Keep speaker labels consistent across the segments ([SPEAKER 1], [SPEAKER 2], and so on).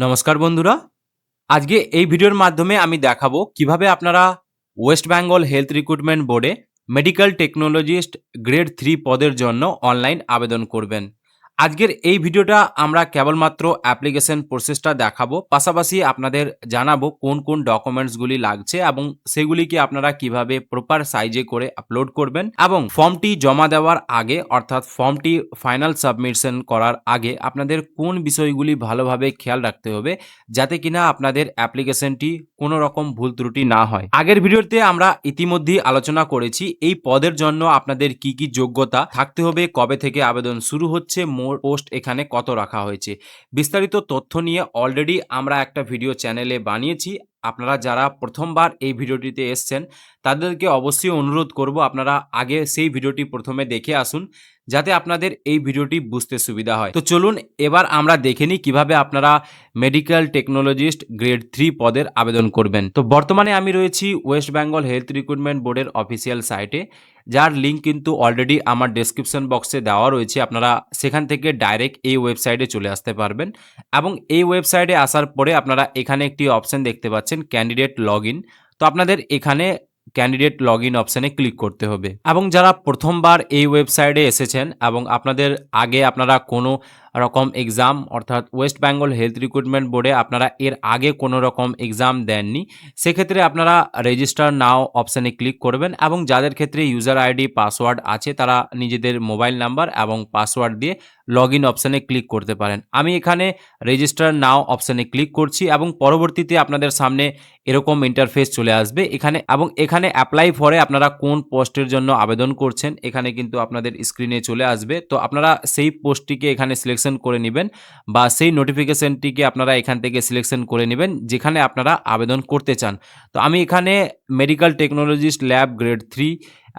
[SPEAKER 1] নমস্কার বন্ধুরা। আজকে এই ভিডিওর মাধ্যমে আমি দেখাবো কীভাবে আপনারা ওয়েস্ট বেঙ্গল হেলথ রিক্রুটমেন্ট বোর্ডে মেডিকেল টেকনোলজিস্ট গ্রেড থ্রি পদের জন্য অনলাইন আবেদন করবেন। আজকের এই ভিডিওটা আমরা কেবলমাত্র অ্যাপ্লিকেশন প্রসেসটা দেখাবো। পাশাপাশি আপনাদের জানাব কোন কোন ডকুমেন্টসগুলি লাগছে এবং সেগুলিকে আপনারা কীভাবে প্রপার সাইজে করে আপলোড করবেন এবং ফর্মটি জমা দেওয়ার আগে, অর্থাৎ ফর্মটি ফাইনাল সাবমিশন করার আগে আপনাদের কোন বিষয়গুলি ভালোভাবে খেয়াল রাখতে হবে যাতে কিনা আপনাদের অ্যাপ্লিকেশনটি কোনো রকম ভুল ত্রুটি না হয়। আগের ভিডিওতে আমরা ইতিমধ্যেই আলোচনা করেছি এই পদের জন্য আপনাদের কি কি যোগ্যতা, থাকতে হবে, কবে থেকে আবেদন শুরু হচ্ছে, মোর পোস্ট এখানে কত রাখা হয়েছে। বিস্তারিত তথ্য নিয়ে অলরেডি আমরা একটা ভিডিও চ্যানেলে বানিয়েছি আপনারা যারা প্রথমবার এই ভিডিওটিতে এসছেন, তাদেরকে অবশ্যই অনুরোধ করব আপনারা আগে সেই ভিডিওটি প্রথমে দেখে আসুন, যাতে আপনাদের এই ভিডিওটি বুঝতে সুবিধা হয়। তো চলুন এবার আমরা দেখে নিই কীভাবে আপনারা মেডিকেল টেকনোলজিস্ট গ্রেড থ্রি পদের আবেদন করবেন। তো বর্তমানে আমি রয়েছি ওয়েস্ট বেঙ্গল হেলথ রিক্রুটমেন্ট বোর্ডের অফিসিয়াল সাইটে। যার লিঙ্ক কিন্তু অলরেডি আমার ডেসক্রিপশন বক্সে দেওয়া রয়েছে। আপনারা সেখান থেকে ডাইরেক্ট এই ওয়েবসাইটে চলে আসতে পারবেন। এবং এই ওয়েবসাইটে আসার পরে আপনারা এখানে একটি অপশান দেখতে পাচ্ছেন ক্যান্ডিডেট লগ তো আপনাদের এখানে ক্যান্ডিডেট লগ ইন অপশানে ক্লিক করতে হবে। এবং যারা প্রথমবার এই ওয়েবসাইটে এসেছেন এবং আপনাদের আগে আপনারা কোনো রকম এক্সাম অর্থাৎ ওয়েস্ট বেঙ্গল হেলথ রিক্রুটমেন্ট বোর্ডে আপনারা এর আগে কোনো রকম এক্সাম দেননি। সেক্ষেত্রে আপনারা রেজিস্টার নাও অপশানে ক্লিক করবেন এবং যাদের ক্ষেত্রে ইউজার আইডি পাসওয়ার্ড আছে, তারা নিজেদের মোবাইল নাম্বার এবং পাসওয়ার্ড দিয়ে লগ ইন অপশানে ক্লিক করতে পারেন। আমি এখানে রেজিস্টার নাও অপশানে ক্লিক করছি এবং পরবর্তীতে আপনাদের সামনে এরকম ইন্টারফেস চলে আসবে। এখানে এবং এখানে অ্যাপ্লাই ফরে আপনারা কোন পোস্টের জন্য আবেদন করছেন, এখানে কিন্তু আপনাদের স্ক্রিনে চলে আসবে। তো আপনারা সেই পোস্টটিকে এখানে সিলেকশন করে নেবেন বা সেই নোটিফিকেশনটিকে আপনারা এখান থেকে সিলেকশন করে নেবেন, যেখানে আপনারা আবেদন করতে চান। তো আমি এখানে medical technologist lab grade three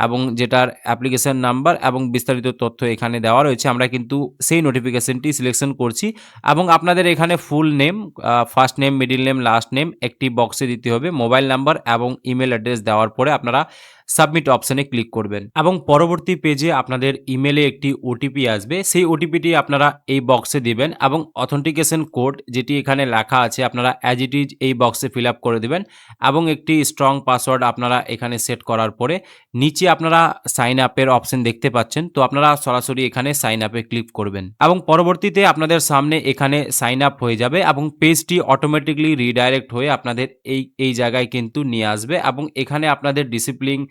[SPEAKER 1] এবং যেটার অ্যাপ্লিকেশন নাম্বার এবং বিস্তারিত তথ্য এখানে দেওয়া রয়েছে, আমরা কিন্তু সেই নোটিফিকেশনটি সিলেকশন করছি। এবং আপনাদের এখানে full name first name middle name last name একটি বক্সে দিতে হবে। মোবাইল নাম্বার এবং ইমেল অ্যাড্রেস দেওয়ার পরে আপনারা সাবমিট অপশানে ক্লিক করবেন। এবং পরবর্তী পেজে আপনাদের ইমেলে একটি ওটিপি আসবে। সেই ওটিপিটি আপনারা এই বক্সে দিবেন এবং অথেন্টিকেশন কোড যেটি এখানে লেখা আছে, আপনারা অ্যাজ ইট ইজ এই বক্সে ফিল করে দেবেন এবং একটি স্ট্রং পাসওয়ার্ড আপনারা এখানে সেট করার পরে নিচে আপনারা সাইন আপের অপশন দেখতে পাচ্ছেন। তো আপনারা সরাসরি এখানে সাইন আপে ক্লিক করবেন। এবং পরবর্তীতে আপনাদের সামনে এখানে সাইন আপ হয়ে যাবে এবং পেজটি অটোমেটিকলি রিডাইরেক্ট হয়ে আপনাদের এই এই জায়গায় কিন্তু নিয়ে আসবে এবং এখানে আপনাদের ডিসিপ্লিন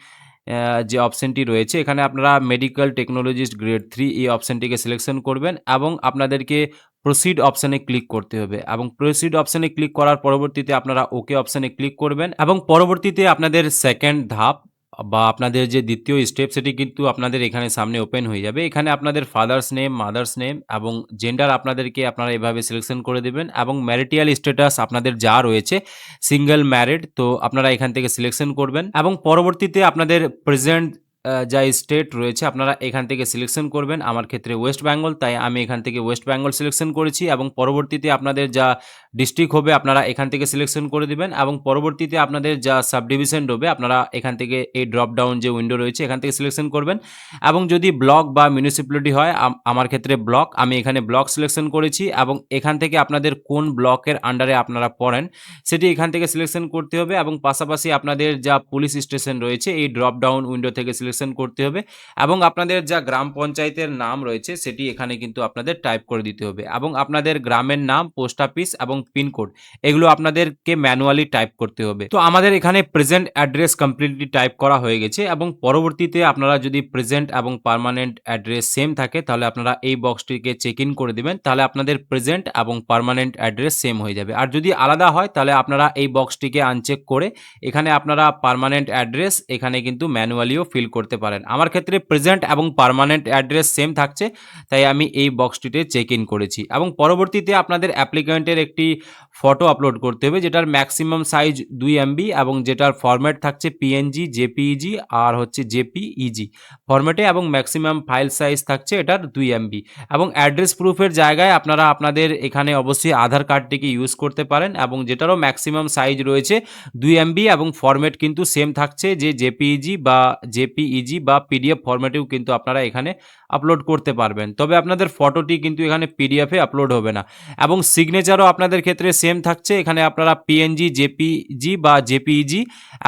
[SPEAKER 1] যে অপশনটি রয়েছে, এখানে আপনারা মেডিকেল টেকনোলজিস্ট গ্রেড থ্রি এই অপশনটিকে সিলেকশন করবেন এবং আপনাদেরকে প্রসিড অপশানে ক্লিক করতে হবে। এবং প্রসিড অপশানে ক্লিক করার পরবর্তীতে আপনারা ওকে অপশানে ক্লিক করবেন এবং পরবর্তীতে আপনাদের সেকেন্ড ধাপ বা আপনাদের যে দ্বিতীয় স্টেপ সেটি কিন্তু আপনাদের এখানে সামনে ওপেন হয়ে যাবে। এখানে আপনাদের ফাদার্স নেম মাদার্স নেম এবং জেন্ডার আপনাদেরকে আপনারা এভাবে সিলেকশন করে দেবেন এবং ম্যারিটিয়াল স্ট্যাটাস আপনাদের যা রয়েছে সিঙ্গেল ম্যারিড তো আপনারা এখান থেকে সিলেকশন করবেন এবং পরবর্তীতে আপনাদের প্রেজেন্ট যা স্টেট রয়েছে, আপনারা এখান থেকে সিলেকশন করবেন। আমার ক্ষেত্রে ওয়েস্ট বেঙ্গল তাই আমি এখান থেকে ওয়েস্ট বেঙ্গল সিলেকশন করেছি এবং পরবর্তীতে আপনাদের যা ডিস্ট্রিক্ট হবে, আপনারা এখান থেকে সিলেকশন করে দিবেন এবং পরবর্তীতে আপনাদের যা সাব ডিভিশন হবে, আপনারা এখান থেকে এই ড্রপ ডাউন যে উইন্ডো রয়েছে, এখান থেকে সিলেকশন করবেন। এবং যদি ব্লক বা মিউনিসিপ্যালিটি হয় আমার ক্ষেত্রে ব্লক আমি এখানে ব্লক সিলেকশন করেছি এবং এখান থেকে আপনাদের কোন ব্লকের আন্ডারে আপনারা পড়েন, সেটি এখান থেকে সিলেকশন করতে হবে এবং পাশাপাশি আপনাদের যা পুলিশ স্টেশন রয়েছে, এই ড্রপ ডাউন উইন্ডো থেকে করতে হবে এবং আপনাদের যা গ্রাম পঞ্চায়েতের নাম রয়েছে সেটি এখানে কিন্তু আপনাদের টাইপ করে দিতে হবে এবং আপনাদের গ্রামের নাম পোস্ট অফিস এবং পিনকোড এগুলো আপনাদেরকে ম্যানুয়ালি টাইপ করতে হবে। তো আমাদের এখানে প্রেজেন্ট অ্যাড্রেস কমপ্লিটলি টাইপ করা হয়ে গেছে এবং পরবর্তীতে আপনারা যদি প্রেজেন্ট এবং পারমানেন্ট অ্যাড্রেস সেম থাকে, তাহলে আপনারা এই বক্সটিকে চেক ইন করে দিবেন, তাহলে আপনাদের প্রেজেন্ট এবং পারমানেন্ট অ্যাড্রেস সেম হয়ে যাবে। আর যদি আলাদা হয়, তাহলে আপনারা এই বক্সটিকে আনচেক করে এখানে আপনারা পারমানেন্ট অ্যাড্রেস এখানে কিন্তু ম্যানুয়ালিও ফিল করতে পারেন। আমার ক্ষেত্রে প্রেজেন্ট এবং পারমানেন্ট অ্যাড্রেস সেম থাকছে, তাই আমি এই বক্সটিতে চেক ইন করেছি। এবং পরবর্তীতে আপনাদের অ্যাপ্লিকেন্টের একটি ফটো আপলোড করতে হবে, যেটার ম্যাক্সিমাম সাইজ দুই এমবি এবং যেটার ফরম্যাট থাকছে পিএনজি জেপিইজি আর হচ্ছে জেপিইজি ফরম্যাটে এবং ম্যাক্সিমাম ফাইল সাইজ থাকছে এটার দুই এমবি এবং অ্যাড্রেস প্রুফের জায়গায় আপনারা আপনাদের এখানে অবশ্যই আধার কার্ডটিকে ইউজ করতে পারেন এবং যেটারও ম্যাক্সিমাম সাইজ রয়েছে দুই এমবি এবং ফরম্যাট কিন্তু সেম থাকছে যে জেপিইজি বা জেপি জেপিইজি বা পিডিএফ ফরম্যাটেও কিন্তু আপনারা এখানে আপলোড করতে পারবেন। তবে আপনাদের ফটোটি কিন্তু এখানে পিডিএফে আপলোড হবে না। এবং সিগনেচারও আপনাদের ক্ষেত্রে সেম থাকছে। এখানে আপনারা পিএনজি জেপিজি বা জেপিইজি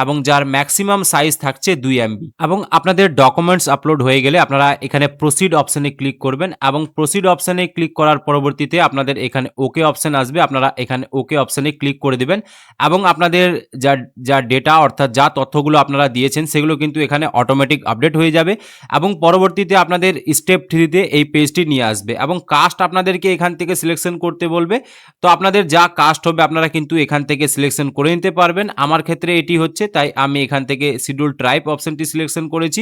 [SPEAKER 1] এবং যার ম্যাক্সিমাম সাইজ থাকছে দুই এমবি এবং আপনাদের ডকুমেন্টস আপলোড হয়ে গেলে আপনারা এখানে প্রসিড অপশানে ক্লিক করবেন এবং প্রসিড অপশানে ক্লিক করার পরবর্তীতে আপনাদের এখানে ওকে অপশান আসবে। আপনারা এখানে ওকে অপশানে ক্লিক করে দিবেন এবং আপনাদের যা যা ডেটা অর্থাৎ যা তথ্যগুলো আপনারা দিয়েছেন, সেগুলো কিন্তু এখানে অটোমেটিক আপডেট হয়ে যাবে এবং পরবর্তীতে আপনাদের স্টেপ থ্রিতে এই পেজটি নিয়ে আসবে এবং কাস্ট আপনাদেরকে এখান থেকে সিলেকশন করতে বলবে। তো আপনাদের যা কাস্ট হবে আপনারা কিন্তু এখান থেকে সিলেকশন করে নিতে পারবেন। আমার ক্ষেত্রে এটি হচ্ছে, তাই আমি এখান থেকে শিডিউল ট্রাইব অপশনটি সিলেকশন করেছি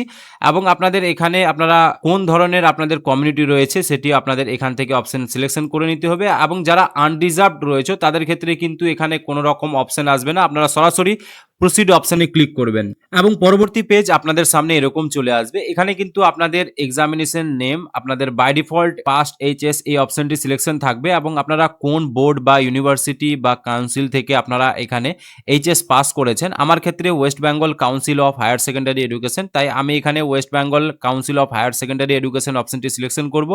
[SPEAKER 1] এবং আপনাদের এখানে আপনারা কোন ধরনের আপনাদের কমিউনিটি রয়েছে সেটি আপনাদের এখান থেকে অপশন সিলেকশন করে নিতে হবে এবং যারা আনরিজার্ভড রয়েছে তাদের ক্ষেত্রে কিন্তু এখানে কোনো রকম অপশন আসবে না। আপনারা সরাসরি প্রসিড অপশানে ক্লিক করবেন। এবং পরবর্তী পেজ আপনাদের সামনে এরকম চলে আসবে। এখানে কিন্তু আপনাদের এক্সামিনেশন নেম আপনাদের বাই ডিফল্ট পাস্ট এইচএস এই অপশনটি সিলেকশন থাকবে এবং আপনারা কোন বোর্ড বা ইউনিভার্সিটি বা কাউন্সিল থেকে আপনারা এখানে এইচএস পাস করেছেন। আমার ক্ষেত্রে West Bengal council of higher secondary education তাই আমি এখানে West Bengal council of higher secondary education অপশনটি সিলেকশন করব।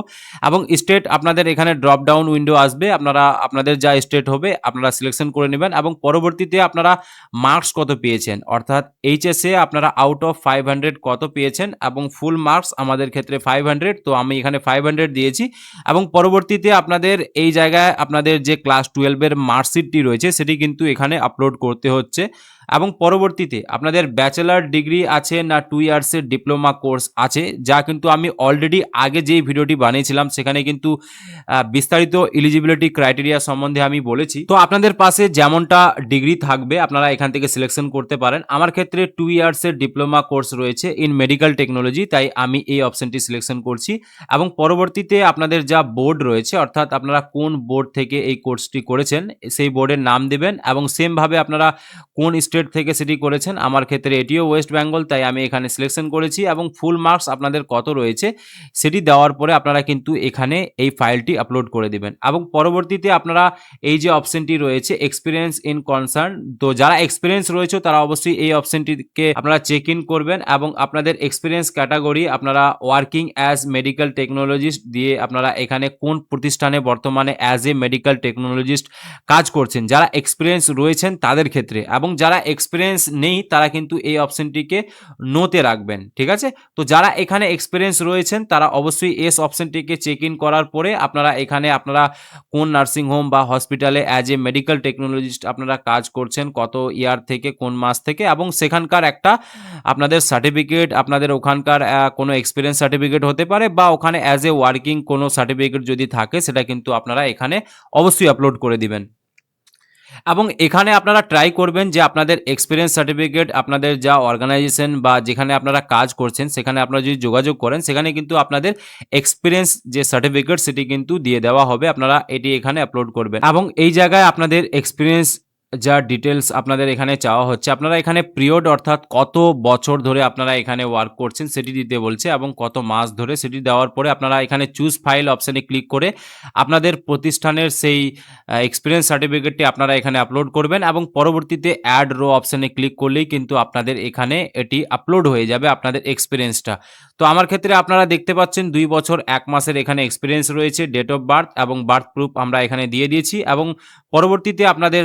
[SPEAKER 1] এবং স্টেট আপনাদের এখানে ড্রপ ডাউন উইন্ডো আসবে। আপনারা, আপনাদের যা স্টেট হবে, আপনারা সিলেকশন করে নেবেন। এবং পরবর্তীতে আপনারা মার্কস কত পেয়েছেন। অর্থাৎ এইচএসে আপনারা আউট অফ ফাইভ হান্ড্রেড কত পেয়েছেন এবং ফুল মার্কস আমাদের ক্ষেত্রে ফাইভ হান্ড্রেড তো আমি এখানে ফাইভ হান্ড্রেড দিয়েছি। এবং পরবর্তীতে আপনাদের এই জায়গায় আপনাদের যে ক্লাস টুয়েলভের মার্কশিটটি রয়েছে, সেটি কিন্তু এখানে আপলোড করতে হচ্ছে। এবং পরবর্তীতে আপনাদের ব্যাচেলার ডিগ্রি আছে না টু ইয়ার্সের ডিপ্লোমা কোর্স আছে, যা কিন্তু আমি অলরেডি আগে যেই ভিডিওটি বানিয়েছিলাম সেখানে কিন্তু বিস্তারিত এলিজিবিলিটি ক্রাইটেরিয়া সম্বন্ধে আমি বলেছি। তো আপনাদের পাশে যেমনটা ডিগ্রি থাকবে, আপনারা এখান থেকে সিলেকশন করতে পারেন। আমার ক্ষেত্রে টু ইয়ার্সের ডিপ্লোমা কোর্স রয়েছে ইন মেডিকেল টেকনোলজি তাই আমি এই অপশনটি সিলেকশন করছি। এবং পরবর্তীতে আপনাদের যা বোর্ড রয়েছে, অর্থাৎ আপনারা কোন বোর্ড থেকে এই কোর্সটি করেছেন, সেই বোর্ডের নাম দেবেন এবং সেমভাবে আপনারা কোন স্টেট থেকে সেটি করেছেন। আমার ক্ষেত্রে এটিও ওয়েস্ট বেঙ্গল, তাই আমি এখানে সিলেকশন করেছি এবং ফুল মার্কস আপনাদের কত রয়েছে সেটি দেওয়ার পরে আপনারা কিন্তু এখানে এই ফাইলটি আপলোড করে দিবেন। এবং পরবর্তীতে আপনারা এই যে অপশনটি রয়েছে এক্সপিরিয়েন্স ইন কনসার্ন তো যারা এক্সপিরিয়েন্স রয়েছে তারা অবশ্যই এই অপশনটিকে আপনারা চেক ইন করবেন এবং আপনাদের এক্সপিরিয়েন্স ক্যাটাগরি আপনারা ওয়ার্কিং অ্যাজ মেডিকেল টেকনোলজিস্ট দিয়ে আপনারা এখানে কোন প্রতিষ্ঠানে বর্তমানে অ্যাজ এ মেডিকেল টেকনোলজিস্ট কাজ করছেন। যারা এক্সপিরিয়েন্স রয়েছেন তাদের ক্ষেত্রে এবং যারা এক্সপিরিয়েন্স নেই, তারা কিন্তু এই অপশনটিকে নোতে রাখবেন, ঠিক আছে? তো যারা এখানে এক্সপিরিয়েন্স রয়েছেন, তারা অবশ্যই এস অপশনটিকে চেক ইন করার পরে আপনারা এখানে আপনারা কোন নার্সিং হোম বা হসপিটালে অ্যাজ এ মেডিকেল টেকনোলজিস্ট আপনারা কাজ করছেন, কত ইয়ার থেকে, কোন মাস থেকে, এবং সেখানকার একটা আপনাদের সার্টিফিকেট আপনাদের ওখানকার কোনো এক্সপিরিয়েন্স সার্টিফিকেট হতে পারে, বা ওখানে অ্যাজ এ ওয়ার্কিং কোনো সার্টিফিকেট যদি থাকে, সেটা কিন্তু আপনারা এখানে অবশ্যই আপলোড করে দিবেন। এবং এখানে আপনারা ট্রাই করবেন যে আপনাদের এক্সপিরিয়েন্স সার্টিফিকেট আপনাদের যা অর্গানাইজেশন বা যেখানে আপনারা কাজ করছেন, সেখানে আপনারা যদি যোগাযোগ করেন, সেখানে কিন্তু আপনাদের এক্সপিরিয়েন্স যে সার্টিফিকেট সেটি কিন্তু দিয়ে দেওয়া হবে। আপনারা এটি এখানে আপলোড করবেন। এবং এই জায়গায় আপনাদের এক্সপিরিয়েন্স যা ডিটেলস আপনাদের এখানে চাওয়া হচ্ছে। আপনারা এখানে পিরিয়ড অর্থাৎ কত বছর ধরে আপনারা এখানে ওয়ার্ক করছেন সেটি দিতে বলছে এবং কত মাস ধরে সেটি দেওয়ার পরে আপনারা এখানে চুজ ফাইল অপশানে ক্লিক করে আপনাদের প্রতিষ্ঠানের সেই এক্সপিরিয়েন্স সার্টিফিকেটটি আপনারা এখানে আপলোড করবেন এবং পরবর্তীতে অ্যাড রো অপশানে ক্লিক করলেই কিন্তু আপনাদের এখানে এটি আপলোড হয়ে যাবে আপনাদের এক্সপিরিয়েন্সটা তো আমার ক্ষেত্রে আপনারা দেখতে পাচ্ছেন দুই বছর, এক মাসের এখানে এক্সপিরিয়েন্স রয়েছে ডেট অফ বার্থ এবং বার্থ প্রুফ আমরা এখানে দিয়ে দিয়েছি এবং পরবর্তীতে আপনাদের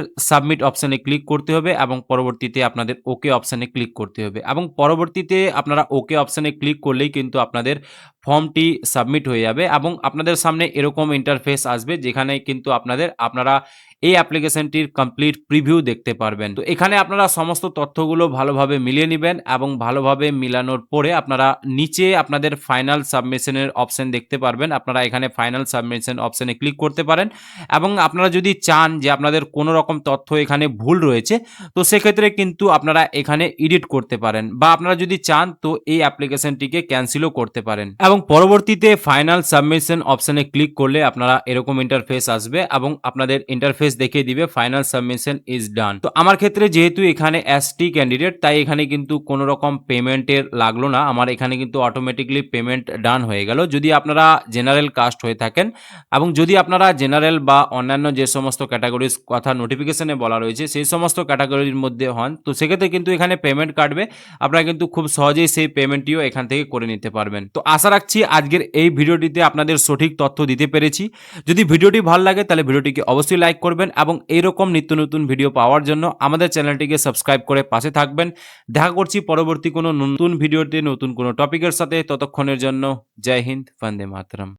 [SPEAKER 1] সাবমিট অপশানে ক্লিক করতে হবে এবং পরবর্তীতে আপনাদের ওকে অপশানে ক্লিক করতে হবে। এবং পরবর্তীতে আপনারা ওকে অপশানে ক্লিক করলেই কিন্তু আপনাদের ফর্মটি সাবমিট হয়ে যাবে এবং আপনাদের সামনে এরকম ইন্টারফেস আসবে যেখানে কিন্তু আপনাদের, আপনারা এই অ্যাপ্লিকেশনটির কমপ্লিট প্রিভিউ দেখতে পারবেন। তো এখানে আপনারা সমস্ত তথ্যগুলো ভালোভাবে মিলিয়ে নেবেন এবং ভালোভাবে মিলানোর পরে আপনারা নিচে আপনাদের ফাইনাল সাবমিশনের অপশন দেখতে পারবেন। আপনারা এখানে ফাইনাল সাবমিশন অপশনে ক্লিক করতে পারেন এবং আপনারা যদি চান যে আপনাদের কোনো রকম তথ্য এখানে ভুল রয়েছে, তো সেক্ষেত্রে কিন্তু আপনারা এখানে এডিট করতে পারেন বা আপনারা যদি চান, তো এই অ্যাপ্লিকেশনটিকে ক্যান্সেলও করতে পারেন। এবং পরবর্তীতে ফাইনাল সাবমিশন অপশানে ক্লিক করলে আপনারা এরকম ইন্টারফেস আসবে এবং আপনাদের ইন্টারফেস দেখিয়ে দিবে ফাইনাল সাবমিশন ইজ ডান তো আমার ক্ষেত্রে যেহেতু এখানে এসটি ক্যান্ডিডেট তাই এখানে কিন্তু কোনো রকম পেমেন্টের লাগল না। আমার এখানে কিন্তু অটোমেটিকলি পেমেন্ট ডান হয়ে গেল। যদি আপনারা জেনারেল কাস্ট হয়ে থাকেন এবং যদি আপনারা জেনারেল বা অন্যান্য যে সমস্ত ক্যাটাগরির কথা নোটিফিকেশনে বলা রয়েছে, সেই সমস্ত ক্যাটাগরির মধ্যে হন, তো সেক্ষেত্রে কিন্তু এখানে পেমেন্ট কাটবে। আপনারা কিন্তু খুব সহজেই সেই পেমেন্টটিও এখান থেকে করে নিতে পারবেন। তো আশা রাখছি। আজকের এই ভিডিওটিতে আপনাদের সঠিক তথ্য দিতে পেরেছি। যদি ভিডিওটি ভালো লাগে, তাহলে ভিডিওটিকে অবশ্যই লাইক করবেন এবং এইরকম নিত্য নতুন ভিডিও পাওয়ার জন্য আমাদের চ্যানেলটিকে সাবস্ক্রাইব করে পাশে থাকবেন। দেখা করছি পরবর্তী কোনো নতুন ভিডিওতে নতুন কোনো টপিকের সাথে। ততক্ষণের জন্য জয় হিন্দ, বন্দে মাতরম।